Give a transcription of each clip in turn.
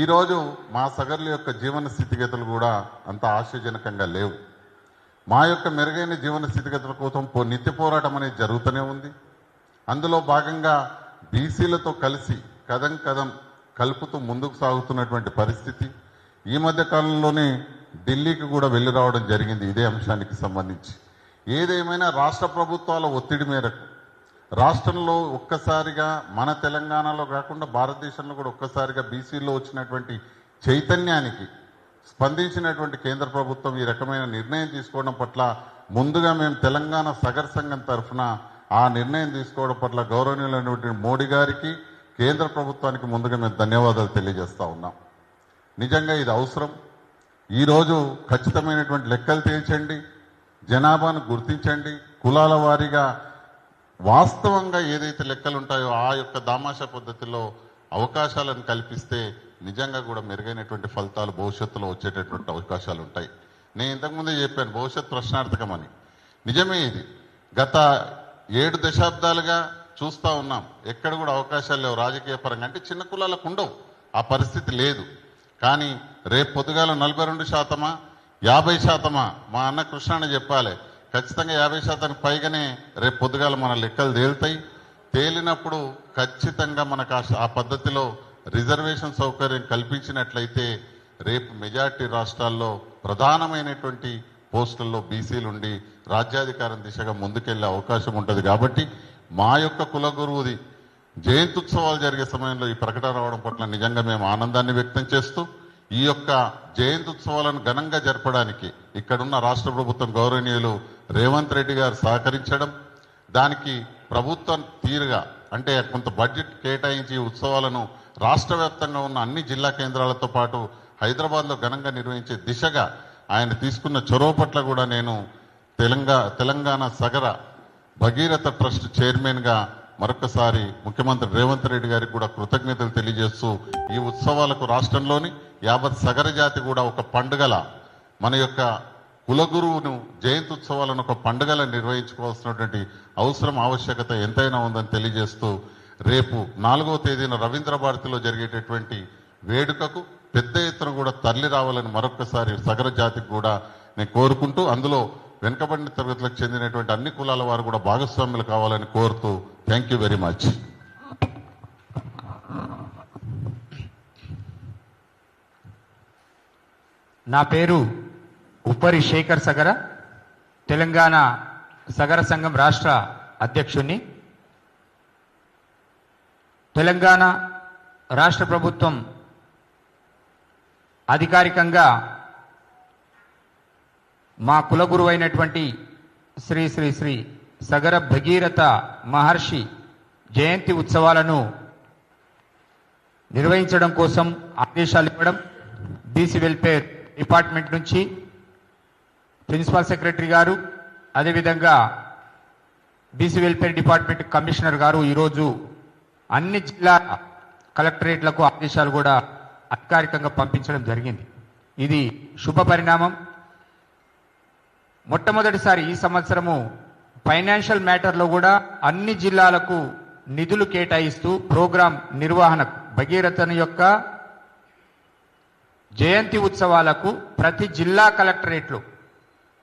ఈరోజు మా సగర్ల యొక్క జీవన స్థితిగతులు కూడా అంత ఆశాజనకంగా లేవు. మా యొక్క మెరుగైన జీవన స్థితిగతుల కోసం పో నిత్య పోరాటం అనేది జరుగుతూనే ఉంది. అందులో భాగంగా బీసీలతో కలిసి కదం కదం కలుపుతూ ముందుకు సాగుతున్నటువంటి పరిస్థితి ఈ మధ్య కాలంలోనే ఢిల్లీకి కూడా వెళ్ళి రావడం జరిగింది ఇదే అంశానికి సంబంధించి. ఏదేమైనా రాష్ట్ర ప్రభుత్వాల ఒత్తిడి మేరకు రాష్ట్రంలో ఒక్కసారిగా మన తెలంగాణలో కాకుండా భారతదేశంలో కూడా ఒక్కసారిగా బీసీలో వచ్చినటువంటి చైతన్యానికి స్పందించినటువంటి కేంద్ర ప్రభుత్వం ఈ రకమైన నిర్ణయం తీసుకోవడం పట్ల ముందుగా మేము తెలంగాణ సగర్ సంఘం తరఫున ఆ నిర్ణయం తీసుకోవడం పట్ల గౌరవనీయులైనటువంటి మోడీ గారికి కేంద్ర ప్రభుత్వానికి ముందుగా మేము ధన్యవాదాలు తెలియజేస్తూ ఉన్నాం. నిజంగా ఇది అవసరం. ఈరోజు ఖచ్చితమైనటువంటి లెక్కలు తేల్చండి జనాభాను గుర్తించండి కులాల వారీగా వాస్తవంగా ఏదైతే లెక్కలు ఉంటాయో ఆ యొక్క దామాషా పద్ధతిలో అవకాశాలను కల్పిస్తే నిజంగా కూడా మెరుగైనటువంటి ఫలితాలు భవిష్యత్తులో వచ్చేటటువంటి అవకాశాలు ఉంటాయి నేను ఇంతకుముందే చెప్పాను భవిష్యత్ ప్రశ్నార్థకమని. నిజమే ఇది. గత ఏడు దశాబ్దాలుగా చూస్తా ఉన్నాం. ఎక్కడ కూడా అవకాశాలు లేవు రాజకీయ పరంగా. అంటే చిన్న కులాలకు ఉండవు. ఆ పరిస్థితి లేదు. కానీ రేపు పొద్దుగాల నలభై రెండు శాతమా? యాభై శాతమా? మా అన్న కృష్ణ చెప్పాలి. ఖచ్చితంగా యాభై శాతానికి పైగానే రేపు పొద్దుగాల మన లెక్కలు తేలుతాయి. తేలినప్పుడు ఖచ్చితంగా మనకు ఆ- ఆ పద్ధతిలో రిజర్వేషన్ సౌకర్యం కల్పించినట్లయితే రేపు మెజార్టీ రాష్ట్రాల్లో ప్రధానమైనటువంటి పోస్టుల్లో బీసీలు ఉండి రాజ్యాధికారం దిశగా ముందుకెళ్ళే అవకాశం ఉంటుంది కాబట్టి మా యొక్క కులగురువుది జయంత్యుత్సవాలు జరిగే సమయంలో ఈ ప్రకటన రావడం పట్ల నిజంగా మేము ఆనందాన్ని వ్యక్తం చేస్తూ ఈ యొక్క జయంత్యుత్సవాలను ఘనంగా జరపడానికి ఇక్కడున్న రాష్ట్ర ప్రభుత్వం గౌరవనీయులు రేవంత్ రెడ్డి గారు సహకరించడం దానికి ప్రభుత్వం తీరుగా అంటే కొంత బడ్జెట్ కేటాయించి ఈ ఉత్సవాలను రాష్ట్ర వ్యాప్తంగా ఉన్న అన్ని జిల్లా కేంద్రాలతో పాటు హైదరాబాద్లో ఘనంగా నిర్వహించే దిశగా ఆయన తీసుకున్న చొరవ పట్ల కూడా నేను తెలంగాణ తెలంగాణ సగర భగీరథ ట్రస్ట్ చైర్మన్గా మరొకసారి ముఖ్యమంత్రి రేవంత్ రెడ్డి గారికి కూడా కృతజ్ఞతలు తెలియజేస్తూ ఈ ఉత్సవాలకు రాష్ట్రంలోని యావత్ సగర జాతి కూడా ఒక పండుగల మన యొక్క కులగురువును జయంతి ఉత్సవాలను ఒక పండుగల నిర్వహించుకోవాల్సినటువంటి అవసరం ఆవశ్యకత ఎంతైనా ఉందని తెలియజేస్తూ రేపు నాలుగవ తేదీన రవీంద్ర భారతిలో జరిగేటటువంటి వేడుకకు పెద్ద ఎత్తున కూడా తరలి రావాలని మరొకసారి సగర జాతికి కూడా నేను కోరుకుంటూ అందులో వెనుకబడిన తరగతులకు చెందినటువంటి అన్ని కులాల వారు కూడా భాగస్వాములు కావాలని కోరుతూ థ్యాంక్ యూ వెరీ మచ్. నా పేరు ఉప్పరి శేఖర్ సగర తెలంగాణ సగర సంఘం రాష్ట్ర అధ్యక్షుణ్ణి. తెలంగాణ రాష్ట్ర ప్రభుత్వం అధికారికంగా మా కులగురువు అయినటువంటి శ్రీ శ్రీ శ్రీ సగర భగీరథ మహర్షి జయంతి ఉత్సవాలను నిర్వహించడం కోసం ఆదేశాలు ఇవ్వడం బీసీ వెల్ఫేర్ డిపార్ట్మెంట్ నుంచి ప్రిన్సిపల్ సెక్రటరీ గారు అదేవిధంగా బీసీ వెల్ఫేర్ డిపార్ట్మెంట్ కమిషనర్ గారు ఈరోజు అన్ని జిల్లా కలెక్టరేట్లకు ఆదేశాలు కూడా అధికారికంగా పంపించడం జరిగింది. ఇది శుభ పరిణామం. మొట్టమొదటిసారి ఈ సంవత్సరము ఫైనాన్షియల్ మ్యాటర్లో కూడా అన్ని జిల్లాలకు నిధులు కేటాయిస్తూ ప్రోగ్రాం నిర్వహణ భగీరథను యొక్క జయంతి ఉత్సవాలకు ప్రతి జిల్లా కలెక్టరేట్లు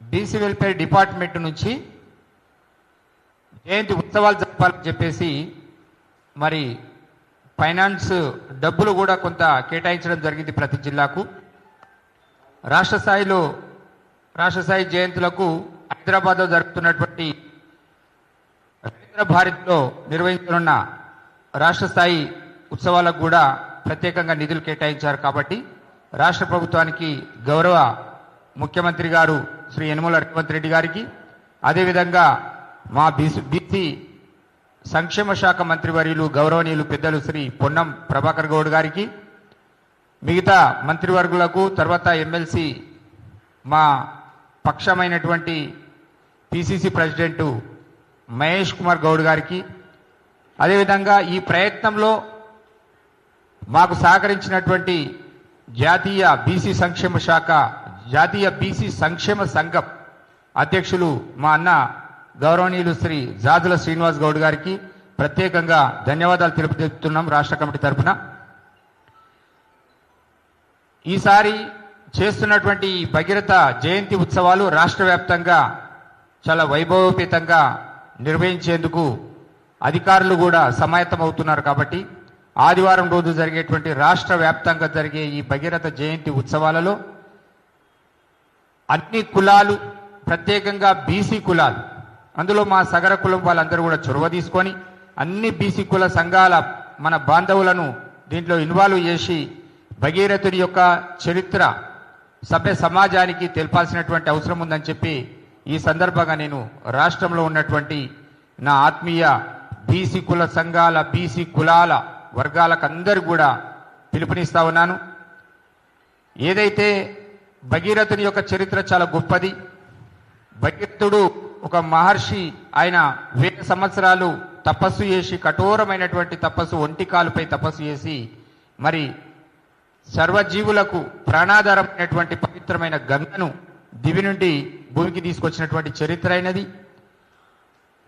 బీసీ వెల్ఫేర్ డిపార్ట్మెంట్ నుంచి జయంతి ఉత్సవాలు జరపాలని చెప్పేసి మరి ఫైనాన్స్ డబ్బులు కూడా కొంత కేటాయించడం జరిగింది ప్రతి జిల్లాకు. రాష్ట్ర స్థాయిలో రాష్ట్ర స్థాయి జయంతులకు హైదరాబాద్లో జరుగుతున్నటువంటి రవీంద్ర భారత్లో నిర్వహించనున్న రాష్ట్ర స్థాయి ఉత్సవాలకు కూడా ప్రత్యేకంగా నిధులు కేటాయించారు కాబట్టి రాష్ట్ర ప్రభుత్వానికి గౌరవ ముఖ్యమంత్రి గారు శ్రీ యనమల రేవంత్ రెడ్డి గారికి అదేవిధంగా మా బీసీ బీసీ సంక్షేమ శాఖ మంత్రివర్యులు గౌరవనీయులు పెద్దలు శ్రీ పొన్నం ప్రభాకర్ గౌడ్ గారికి మిగతా మంత్రివర్గులకు తర్వాత ఎమ్మెల్సీ మా పక్షమైనటువంటి పిసిసి ప్రెసిడెంటు మహేష్ కుమార్ గౌడ్ గారికి అదేవిధంగా ఈ ప్రయత్నంలో మాకు సహకరించినటువంటి జాతీయ బీసీ సంక్షేమ శాఖ జాతీయ బీసీ సంక్షేమ సంఘం అధ్యక్షులు మా అన్న గౌరవనీయులు శ్రీ జాజుల శ్రీనివాస్ గౌడ్ గారికి ప్రత్యేకంగా ధన్యవాదాలు తెలుపుతున్నాం రాష్ట్ర కమిటీ తరఫున ఈసారి చేస్తున్నటువంటి ఈ భగీరథ జయంతి ఉత్సవాలు రాష్ట్ర వ్యాప్తంగా చాలా వైభవోపేతంగా నిర్వహించేందుకు అధికారులు కూడా సమాయత్తమవుతున్నారు కాబట్టి ఆదివారం రోజు జరిగేటువంటి రాష్ట్ర వ్యాప్తంగా జరిగే ఈ భగీరథ జయంతి ఉత్సవాలలో అన్ని కులాలు ప్రత్యేకంగా బీసీ కులాలు అందులో మా సగర కులం వాళ్ళందరూ కూడా చొరవ తీసుకొని అన్ని బీసీ కుల సంఘాల మన బాంధవులను దీంట్లో ఇన్వాల్వ్ చేసి భగీరథుని యొక్క చరిత్ర సభ్య సమాజానికి తెలపాల్సినటువంటి అవసరం ఉందని చెప్పి ఈ సందర్భంగా నేను రాష్ట్రంలో ఉన్నటువంటి నా ఆత్మీయ బీసీ కుల సంఘాల బీసీ కులాల వర్గాలకు అందరు కూడా పిలుపునిస్తా ఉన్నాను. ఏదైతే భగీరథుని యొక్క చరిత్ర చాలా గొప్పది భగీరథుడు ఒక మహర్షి ఆయన వేల సంవత్సరాలు తపస్సు చేసి కఠోరమైనటువంటి తపస్సు ఒంటి కాలుపై తపస్సు చేసి మరి సర్వజీవులకు ప్రాణాధారమైనటువంటి పవిత్రమైన గంగను దివి నుండి భూమికి తీసుకొచ్చినటువంటి చరిత్ర అయినది.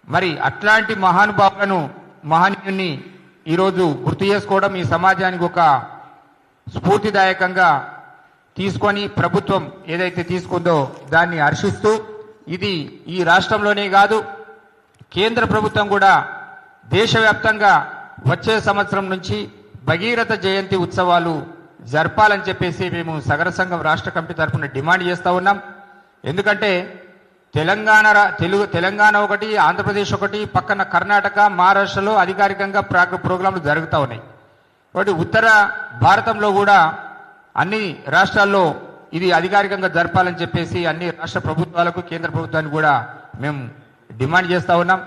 మరి అట్లాంటి మహానుభావులను మహనీయుని ఈరోజు గుర్తు చేసుకోవడం ఈ సమాజానికి ఒక స్ఫూర్తిదాయకంగా తీసుకొని ప్రభుత్వం ఏదైతే తీసుకుందో దాన్ని హర్షిస్తూ ఇది ఈ రాష్ట్రంలోనే కాదు కేంద్ర ప్రభుత్వం కూడా దేశవ్యాప్తంగా వచ్చే సంవత్సరం నుంచి భగీరథ జయంతి ఉత్సవాలు జరపాలని చెప్పేసి మేము సగర సంఘం రాష్ట్ర కమిటీ తరఫున డిమాండ్ చేస్తూ ఉన్నాం. ఎందుకంటే తెలంగాణ తెలుగు తెలంగాణ ఒకటి ఆంధ్రప్రదేశ్ ఒకటి పక్కన కర్ణాటక మహారాష్ట్రలో అధికారికంగా ప్రా- ప్రోగ్రాంలు జరుగుతూ ఉన్నాయి. కాబట్టి ఉత్తర భారతంలో కూడా అన్ని రాష్ట్రాల్లో ఇది అధికారికంగా జరపాలని చెప్పేసి అన్ని రాష్ట్ర ప్రభుత్వాలకు కేంద్ర ప్రభుత్వానికి కూడా మేము డిమాండ్ చేస్తా ఉన్నాం.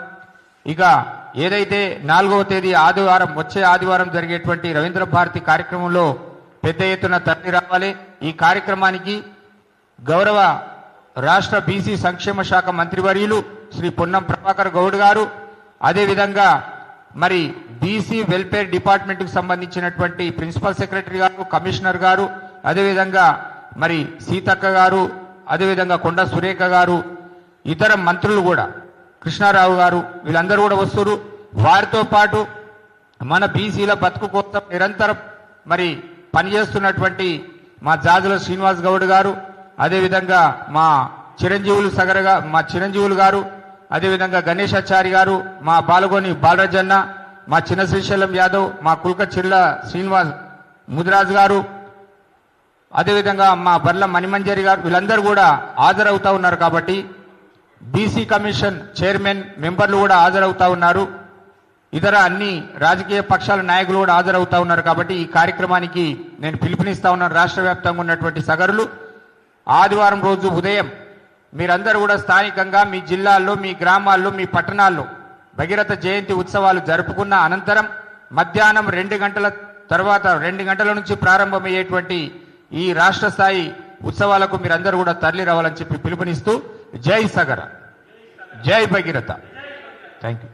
ఇక ఏదైతే నాలుగవ తేదీ ఆదివారం వచ్చే ఆదివారం జరిగేటువంటి రవీంద్ర భారతి కార్యక్రమంలో పెద్ద ఎత్తున తరలి రావాలి. ఈ కార్యక్రమానికి గౌరవ రాష్ట్ర బీసీ సంక్షేమ శాఖ మంత్రివర్యులు శ్రీ పొన్నం ప్రభాకర్ గౌడ్ గారు. అదేవిధంగా మరి బీసీ వెల్ఫేర్ డిపార్ట్మెంట్కు సంబంధించినటువంటి ప్రిన్సిపల్ సెక్రటరీ గారు కమిషనర్ గారు అదేవిధంగా మరి సీతక్క గారు అదేవిధంగా కొండ సురేఖ గారు ఇతర మంత్రులు కూడా కృష్ణారావు గారు వీళ్ళందరూ కూడా వస్తారు వారితో పాటు మన బీసీల బతుకు కోసం నిరంతరం మరి పనిచేస్తున్నటువంటి మా జాజుల శ్రీనివాస్ గౌడ్ గారు అదేవిధంగా మా చిరంజీవులు సగరగా మా చిరంజీవులు గారు అదేవిధంగా గణేశాచారి గారు మా పాల్గొని బాలరాజన్న మా చిన్న శ్రీశైలం యాదవ్ మా కుల్క చిర్ల శ్రీనివాస్ ముదిరాజు గారు అదేవిధంగా మా బర్ల మణిమంజరి గారు వీళ్ళందరూ కూడా హాజరవుతా ఉన్నారు కాబట్టి బీసీ కమిషన్ చైర్మన్ మెంబర్లు కూడా హాజరవుతా ఉన్నారు. ఇతర అన్ని రాజకీయ పక్షాల నాయకులు కూడా హాజరవుతా ఉన్నారు కాబట్టి ఈ కార్యక్రమానికి నేను పిలుపునిస్తా ఉన్నాను. రాష్ట్ర వ్యాప్తంగా ఉన్నటువంటి సగరులు. ఆదివారం రోజు ఉదయం మీరందరూ కూడా స్థానికంగా మీ జిల్లాల్లో మీ గ్రామాల్లో మీ పట్టణాల్లో భగీరథ జయంతి ఉత్సవాలు జరుపుకున్న అనంతరం మధ్యాహ్నం రెండు గంటల తర్వాత రెండు గంటల నుంచి ప్రారంభమయ్యేటువంటి ఈ రాష్ట్ర స్థాయి ఉత్సవాలకు మీరందరూ కూడా తరలి రావాలని చెప్పి పిలుపునిస్తూ జై సగర జై భగీరథ. Thank you